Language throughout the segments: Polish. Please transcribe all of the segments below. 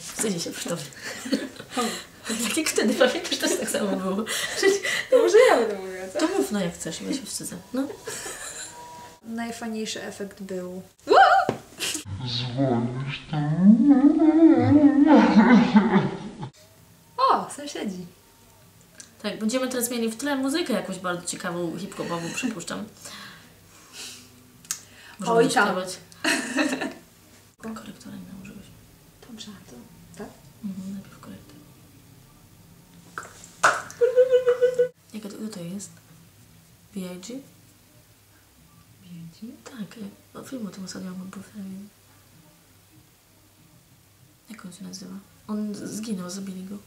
Wstydzi się przy tobie. Tak jak wtedy, pamiętasz, też tak samo było. To może ja będę mówiła, co? To mów, no jak chcesz, ja się wstydzę. No. Najfajniejszy efekt był... O, sąsiedzi. Tak, będziemy teraz mieli w tle muzykę jakąś bardzo ciekawą, hip-hopową, przypuszczam. Możemy Oj tam. śpiewać. Korektora nie nałożyłeś. Dobrze, to... Tak? Mhm, najpierw korektor. Jaka to, to jest? B.I.G.? Biedzi. Tak, no, film o tym ostatnio mam był film. Jak on się nazywa? On zginął, zabili go.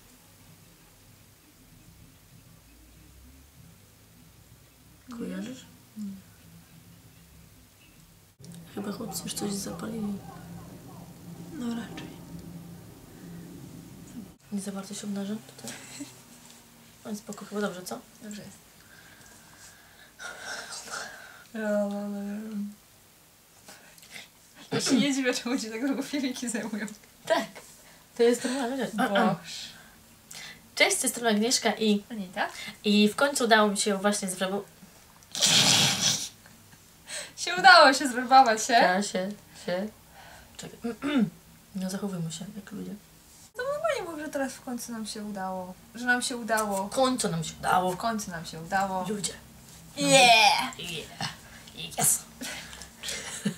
Kojarzysz? Chyba chłopcy już coś zapalili. No raczej. Nie za bardzo się obnażę tutaj. No spoko, chyba dobrze, co? Dobrze jest. Ja się nie dziwię, czemu ci tak długo filmiki zajmują. Tak. To jest normalna rzecz. Boż. Cześć, z tej strony Agnieszka i, Anita? i w końcu udało mi się właśnie Się udało się zwerbować się. Ja się, się. Czekaj. No zachowujmy się jak ludzie. No nie mów, że teraz w końcu nam się udało. Że nam się udało. W końcu nam się W udało. końcu nam się udało. Ludzie. Yeah! Yeah. Yes.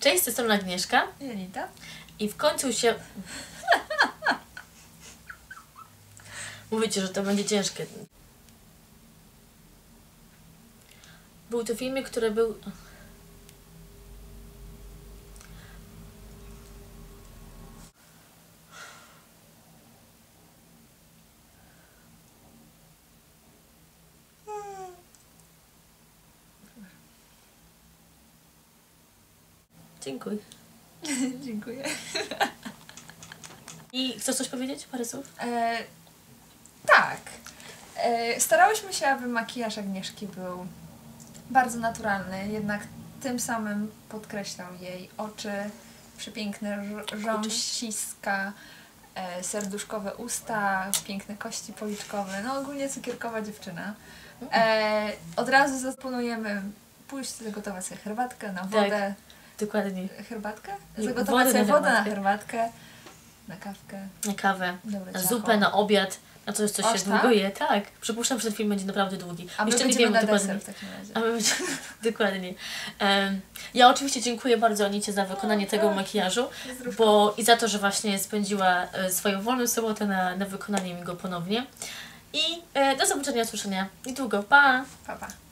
Cześć, z tej strony Agnieszka I Anita? i w końcu się... Mówicie, że to będzie ciężkie. Był to filmik, który był... Dziękuję. Dziękuję. I chcesz coś powiedzieć? Parę słów? E, tak. E, starałyśmy się, aby makijaż Agnieszki był bardzo naturalny, jednak tym samym podkreślał jej oczy, przepiękne rz- rzęsiska, e, serduszkowe usta, piękne kości policzkowe, no ogólnie cukierkowa dziewczyna. E, od razu zaproponujemy pójść zagotować sobie herbatkę na wodę. Dokładnie. Herbatkę? Zagotować wodę sobie wodę na herbatkę. na kawkę. Na kawę, na zupę, na obiad, na coś, co Aż się tak? długo je. Tak. Przypuszczam, że ten film będzie naprawdę długi. A my Jeszcze nie wiemy dokładnie. w takim razie. A my będziemy, dokładnie. Em, ja oczywiście dziękuję bardzo Anicie za wykonanie tego makijażu, bo i za to, że właśnie spędziła e, swoją wolną sobotę na, na wykonanie mi go ponownie. I e, do zobaczenia, usłyszenia niedługo. Pa! Pa, pa.